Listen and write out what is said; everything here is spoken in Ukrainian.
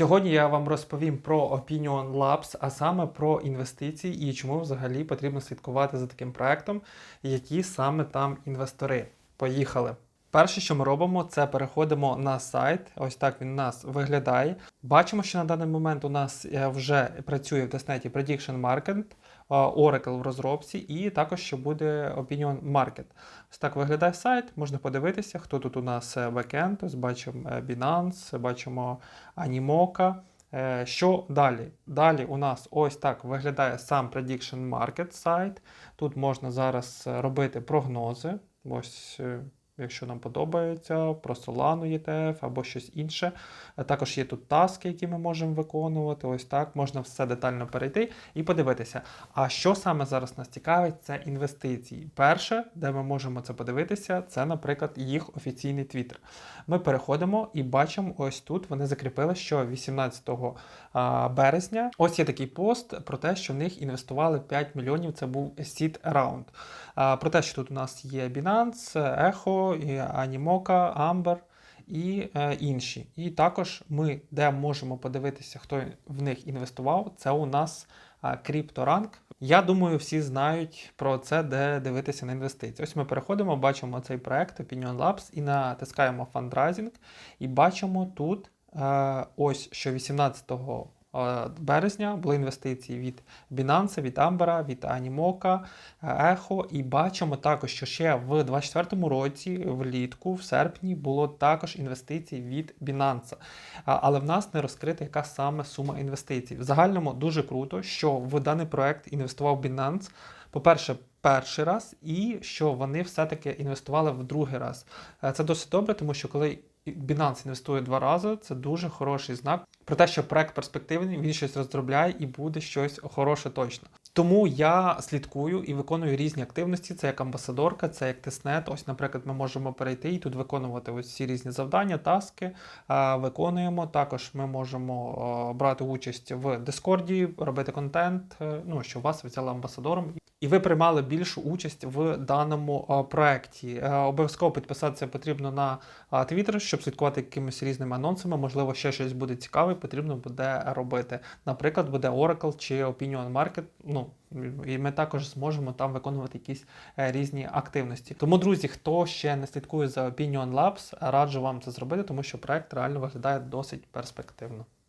Сьогодні я вам розповім про Opinion Labs, а саме про інвестиції і чому взагалі потрібно слідкувати за таким проектом, які саме там інвестори. Поїхали! Перше, що ми робимо, це переходимо на сайт. Ось так він у нас виглядає. Бачимо, що на даний момент у нас е, вже працює в тестнеті Prediction Market, Oracle в розробці, і також ще буде Opinion Market. Ось так виглядає сайт. Можна подивитися, хто тут у нас бекенд. Ось бачимо е, Binance, бачимо Animoca. Е, Що далі? Далі у нас ось так виглядає сам Prediction Market сайт. Тут можна зараз е, робити прогнози. Ось, якщо нам подобається, про Solana ETF або щось інше. Е, Також є тут таски, які ми можемо виконувати. Ось так можна все детально перейти і подивитися. А що саме зараз нас цікавить, це інвестиції. Перше, де ми можемо це подивитися, це, наприклад, їх офіційний твіттер. Ми переходимо і бачимо, ось тут вони закріпили, що 18 березня ось є такий пост про те, що в них інвестували 5 мільйонів. Це був round. А, Про те, що тут у нас є Binance, Echo, і Animoca, Amber і е, інші. І також ми, де можемо подивитися, хто в них інвестував, це у нас а, CryptoRank. Я думаю, всі знають про це, де дивитися на інвестиції. Ось ми переходимо, бачимо цей проект Opinion Labs і натискаємо Fundraising, і бачимо тут е, ось що 18 е, березня були інвестиції від Binance, від Amber, від Animoca, е, Echo. І бачимо також, що ще в 2024 році, влітку, в серпні, було також інвестиції від Binance. Але в нас не розкрита яка саме сума інвестицій. В загальному дуже круто, що в даний проект інвестував Binance. По-перше, перший раз, і що вони все-таки інвестували в другий раз. Е, Це досить добре, тому що коли Binance інвестує два рази, це дуже хороший знак про те, що проект перспективний, він щось розробляє і буде щось хороше точно. Тому я слідкую і виконую різні активності. Це як амбасадорка, це як тестнет. Ось, наприклад, ми можемо перейти і тут виконувати ось ці різні завдання, таски. е, Виконуємо. Також ми можемо е, брати участь в Дискорді, робити контент. Ну що вас взяли амбасадором. І ви приймали більшу участь в даному проекті. Е, Обов'язково підписатися потрібно на Twitter, щоб слідкувати якимись різними анонсами. Можливо, ще щось буде цікаве, потрібно буде робити. Наприклад, буде Oracle чи Opinion Market. Ну і ми також зможемо там виконувати якісь е, різні активності. Тому, друзі, хто ще не слідкує за Opinion Labs, раджу вам це зробити, тому що проект реально виглядає досить перспективно.